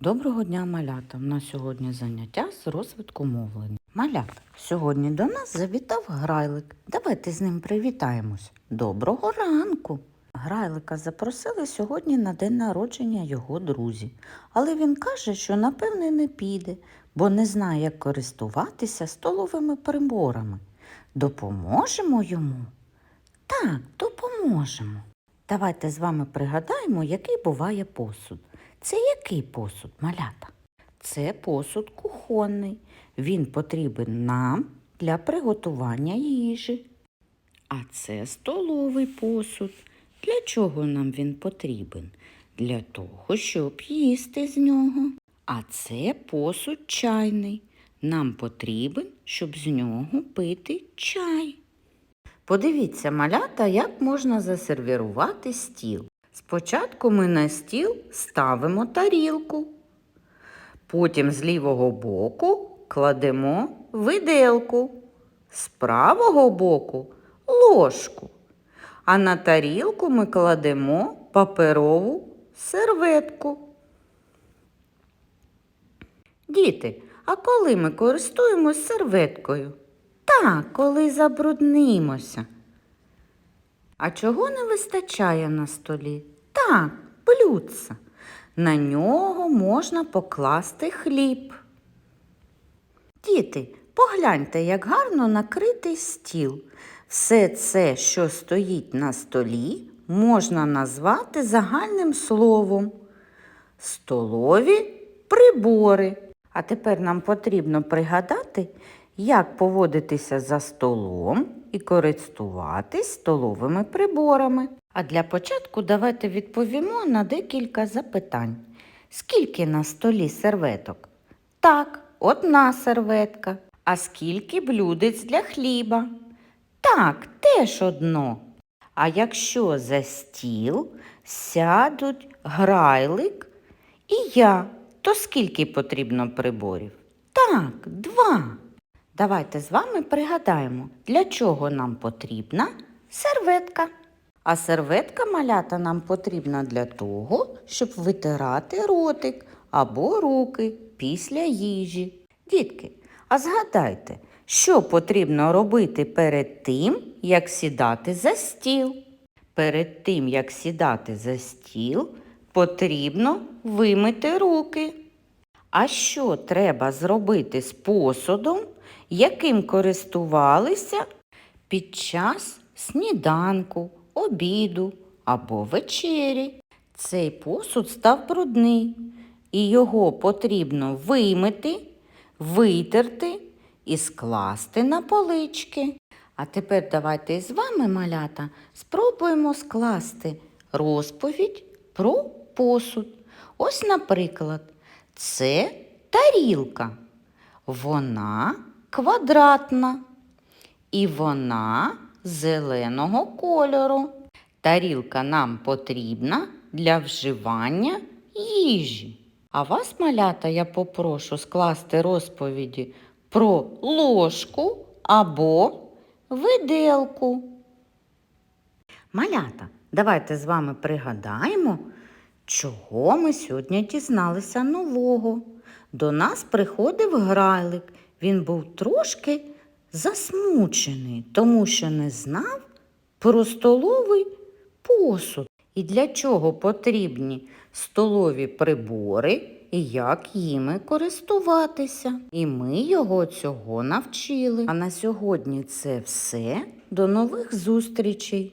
Доброго дня, малята! У нас сьогодні заняття з розвитку мовлення. Малята, сьогодні до нас завітав грайлик. Давайте з ним привітаємось. Доброго ранку! Грайлика запросили сьогодні на день народження його друзі. Але він каже, що напевне не піде, бо не знає, як користуватися столовими приборами. Допоможемо йому? Так, допоможемо. Давайте з вами пригадаємо, який буває посуд. Це який посуд, малята? Це посуд кухонний. Він потрібен нам для приготування їжі. А це столовий посуд. Для чого нам він потрібен? Для того, щоб їсти з нього. А це посуд чайний. Нам потрібен, щоб з нього пити чай. Подивіться, малята, як можна засервірувати стіл. Спочатку ми на стіл ставимо тарілку. Потім з лівого боку кладемо виделку, з правого боку ложку. А на тарілку ми кладемо паперову серветку. Діти, а коли ми користуємось серветкою? Так, коли забруднимося. А чого не вистачає на столі? Так, блюдца. На нього можна покласти хліб. Діти, погляньте, як гарно накритий стіл. Все це, що стоїть на столі, можна назвати загальним словом. Столові прибори. А тепер нам потрібно пригадати, як поводитися за столом і користуватись столовими приборами. А для початку давайте відповімо на декілька запитань. Скільки на столі серветок? Так, одна серветка. А скільки блюдець для хліба? Так, теж одно. А якщо за стіл сядуть грайлик і я, то скільки потрібно приборів? Так, два. Давайте з вами пригадаємо, для чого нам потрібна серветка. А серветка малята нам потрібна для того, щоб витирати ротик або руки після їжі. Дітки, а згадайте, що потрібно робити перед тим, як сідати за стіл? Перед тим, як сідати за стіл, потрібно вимити руки. А що треба зробити з посудом, яким користувалися під час сніданку, обіду або вечері? Цей посуд став брудний, і його потрібно вимити, витерти і скласти на полички. А тепер давайте з вами, малята, спробуємо скласти розповідь про посуд. Ось, наприклад, це тарілка. Вона квадратна і вона зеленого кольору. Тарілка нам потрібна для вживання їжі. А вас, малята, я попрошу скласти розповіді про ложку або виделку. Малята, давайте з вами пригадаємо, чого ми сьогодні дізналися нового. До нас приходив грайлик. Він був трошки засмучений, тому що не знав про столовий посуд і для чого потрібні столові прибори і як їми користуватися. І ми його цього навчили. А на сьогодні це все. До нових зустрічей!